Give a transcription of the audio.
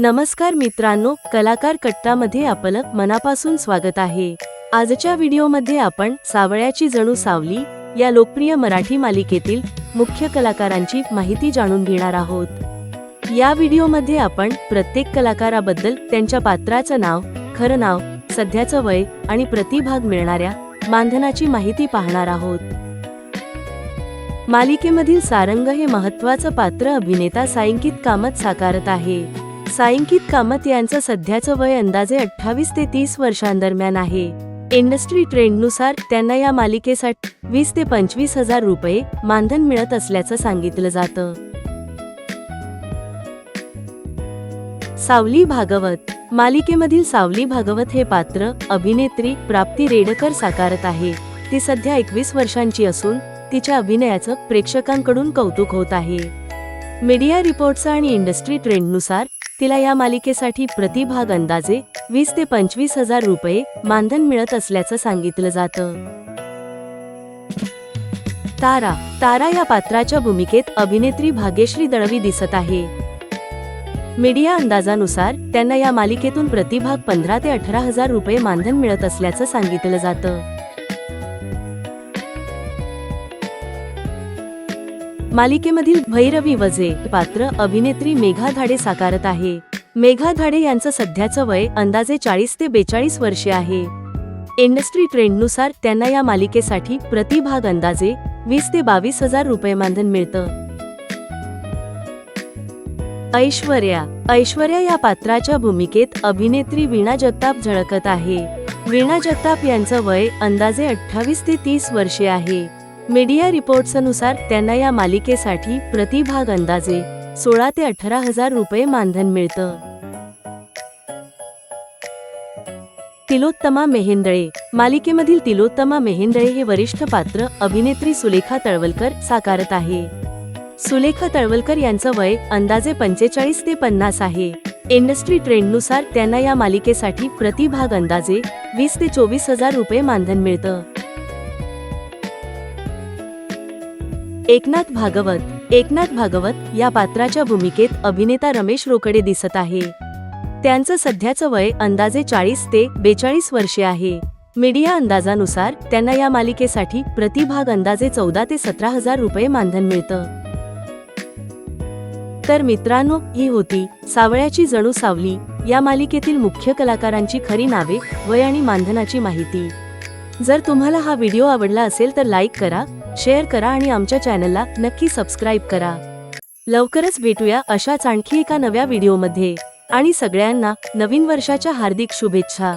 नमस्कार मित्रांनो कलाकार कट्टामध्ये आपलं मनापासून स्वागत आहे. आजच्या व्हिडिओमध्ये आपण सावळ्याची जणू सावली या लोकप्रिय मराठी मालिकेतील मुख्य कलाकारांची माहिती जाणून घेणार आहोत. या व्हिडिओमध्ये आपण प्रत्येक कलाकाराबद्दल त्यांच्या पात्राचं नाव खरं नाव सध्याचं वय आणि प्रतिभाग मिळणाऱ्या मानधनाची माहिती पाहणार आहोत. मालिकेमधील सारंग हे महत्वाचं पात्र अभिनेता सायंकित कामत साकारत आहे. सायंकित कामत यांचं सध्याचं वय अंदाजे अठ्ठावीस ते तीस वर्षांदरम्यान आहे. इंडस्ट्री ट्रेंडनुसार त्यांना या मालिकेसाठी वीस ते पंचवीस हजार रुपये मानधन मिळत असल्याचं सांगितलं जातं. सावली भागवत. मालिकेमधील सावली भागवत हे पात्र अभिनेत्री प्राप्ती रेडकर साकारत आहे. ती सध्या एकवीस वर्षांची असून तिच्या अभिनयाचं प्रेक्षकांकडून कौतुक होत आहे. मीडिया रिपोर्ट्स आणि इंडस्ट्री ट्रेंडनुसार तिला या मालिकेसाठी प्रतिभाग अंदाजे वीस ते पंचवीस हजार रुपये मानधन मिळत असल्याचं सांगितलं जातं. तारा तारा या पात्राच्या भूमिकेत अभिनेत्री भाग्यश्री दळवी दिसत आहे. मीडिया अंदाजानुसार त्यांना या मालिकेतून प्रतिभाग पंधरा ते अठरा हजार रुपये मानधन मिळत असल्याचं सांगितलं जातं. मालिकेमधील भैरवी वजे पात्र अभिनेत्री मेघा धाडे साकारत आहे. मेघा धाडे यांचं सध्याचं वय अंदाजे चाळीस ते बेचाळीस वर्षे आहे. इंडस्ट्री ट्रेंडनुसार त्यांना या मालिकेसाठी प्रतिभाग अंदाजे वीस ते बावीस हजार रुपये मानधन मिळतं. ऐश्वर्या ऐश्वर्या या पात्राच्या भूमिकेत अभिनेत्री वीणा जगताप झळकत आहे. वीणा जगताप यांचं वय अंदाजे अठ्ठावीस ते तीस वर्षे आहे. मीडिया रिपोर्ट्सनुसार त्यांना या मालिकेसाठी प्रतिभाग अंदाजे सोळा ते अठरा हजार रुपये मानधन मिळतं. तिलोत्तमा मेहेंदळे. मालिकेमधील तिलोत्तमा मेहेंदळे हे वरिष्ठ पात्र अभिनेत्री सुलेखा तळवलकर साकारत आहे. सुलेखा तळवलकर यांचं वय अंदाजे पंचेचाळीस ते पन्नास आहे. इंडस्ट्री ट्रेंडनुसार त्यांना या मालिकेसाठी प्रतिभाग अंदाजे वीस ते चोवीस हजार रुपये मानधन मिळतं. एकनाथ भागवत एकनाथ भागवत या पात्राच्या भूमिकेत अभिनेता रमेश रोकडे दिसत आहे. त्यांचं सध्याचं वय अंदाजे चाळीस ते बेचाळीस वर्षे आहे. मीडिया अंदाजानुसार त्यांना या मालिकेसाठी प्रतिभाग अंदाजे चौदा ते सतरा हजार रुपये मानधन मिळतं. तर मित्रांनो ही होती सावळ्याची जणू सावली. या मालिकेतील मुख्य कलाकारांची खरी नावे वय आणि मानधनाची माहिती. जर तुम्हाला हा व्हिडिओ आवडला असेल तर लाईक करा शेअर करा आणि आमच्या चॅनलला नक्की सबस्क्राईब करा. लवकरच भेटूया अशाच आणखी एका नव्या व्हिडिओमध्ये. आणि सगळ्यांना नवीन वर्षाच्या हार्दिक शुभेच्छा.